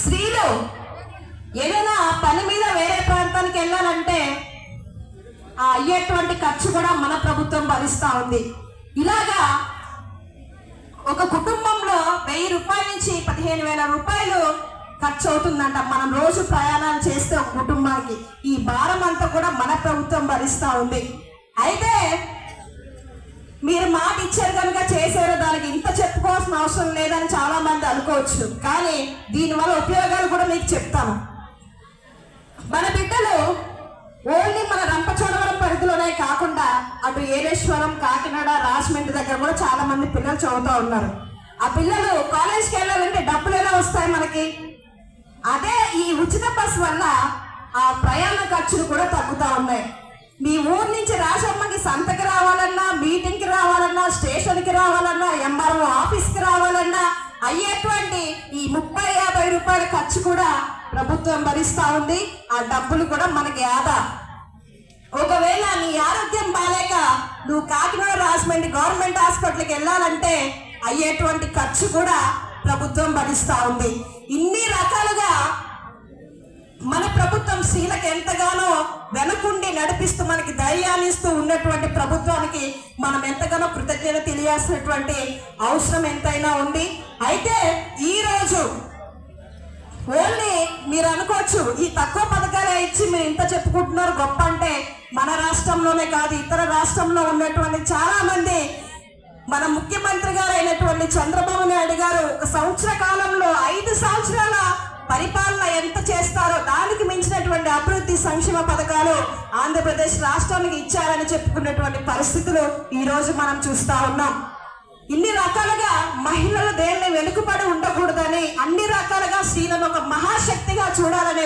స్త్రీలు ఏదైనా పని మీద వేరే ప్రాంతానికి వెళ్ళాలంటే ఆ అయ్యేటువంటి ఖర్చు కూడా మన ప్రభుత్వం భరిస్తూ ఉంది. ఇలాగా ఒక కుటుంబంలో వెయ్యి రూపాయల నుంచి పదిహేను వేల రూపాయలు ఖర్చు అవుతుందంట. మనం రోజు ప్రయాణాలు చేస్తే ఒక కుటుంబానికి. ఈ భారం అంతా కూడా మన ప్రభుత్వం భరిస్తూ ఉంది. అయితే మీరు మాట ఇచ్చారు కనుక చేశారు అవసరం లేదని చాలా మంది అనుకోవచ్చు. కానీ దీనివల్ల ఉపయోగాలు కూడా మీకు చెప్తాను. మన బిడ్డలు ఓన్లీ మన రంపచోడవరం పరిధిలోనే కాకుండా అటు ఏరేశ్వరం కాకినాడ రాజమండ్రి దగ్గర కూడా చాలా మంది పిల్లలు చదువుతూ ఉన్నారు. ఆ పిల్లలు కాలేజ్కి వెళ్ళాలంటే డబ్బులు ఎలా వస్తాయి మనకి? అదే ఈ ఉచిత బస్ వల్ల ఆ ప్రయాణ ఖర్చులు కూడా తగ్గుతూ ఉన్నాయి. మీ ఊరు నుంచి రాజమ్మకి సంతకి రావాలన్నా మీటింగ్కి రావాలన్నా స్టేషన్కి రావాలన్నా ఎంఆర్ఓ ఆఫీస్కి రావాలన్నా అయ్యేటువంటి ఈ ముప్పై యాభై రూపాయల ఖర్చు కూడా ప్రభుత్వం భరిస్తూ ఉంది. ఆ డబ్బులు కూడా మనకి ఆదా. ఒకవేళ నీ ఆరోగ్యం బాగాలేక నువ్వు కాకినాడ రాజమండ్రి గవర్నమెంట్ హాస్పిటల్కి వెళ్ళాలంటే అయ్యేటువంటి ఖర్చు కూడా ప్రభుత్వం భరిస్తూ ఉంది. ఇన్ని రకాలుగా మన ప్రభుత్వం స్త్రీలకు ఎంతగానో వెనకుండి నడిపిస్తూ మనకి ధైర్యాన్ని ఇస్తూ ఉన్నటువంటి ప్రభుత్వానికి మనం ఎంతగానో కృతజ్ఞత తెలియాల్సినటువంటి అవసరం ఎంతైనా ఉంది. అయితే ఈ రోజు ఓన్లీ మీరు అనుకోవచ్చు ఈ తక్కువ పథకాలే ఇచ్చి మీరు ఇంత చెప్పుకుంటున్నారు గొప్ప అంటే మన రాష్ట్రంలోనే కాదు ఇతర రాష్ట్రంలో ఉన్నటువంటి చాలా మంది మన ముఖ్యమంత్రి గారు అయినటువంటి చంద్రబాబు నాయుడు గారు ఒక సంవత్సర కాలంలో ఐదు సంవత్సరాల పరిపాలన ఎంత చేస్తారో అభివృద్ధి సంక్షేమ పథకాలు ఆంధ్రప్రదేశ్ రాష్ట్రానికి ఇచ్చారని చెప్పుకున్నటువంటి పరిస్థితులు ఈ రోజు మనం చూస్తా ఉన్నాం. ఇన్ని రకాలుగా మహిళలు దేన్ని వెనుకబడి ఉండకూడదని అన్ని రకాలుగా స్త్రీలను ఒక మహాశక్తిగా చూడాలనే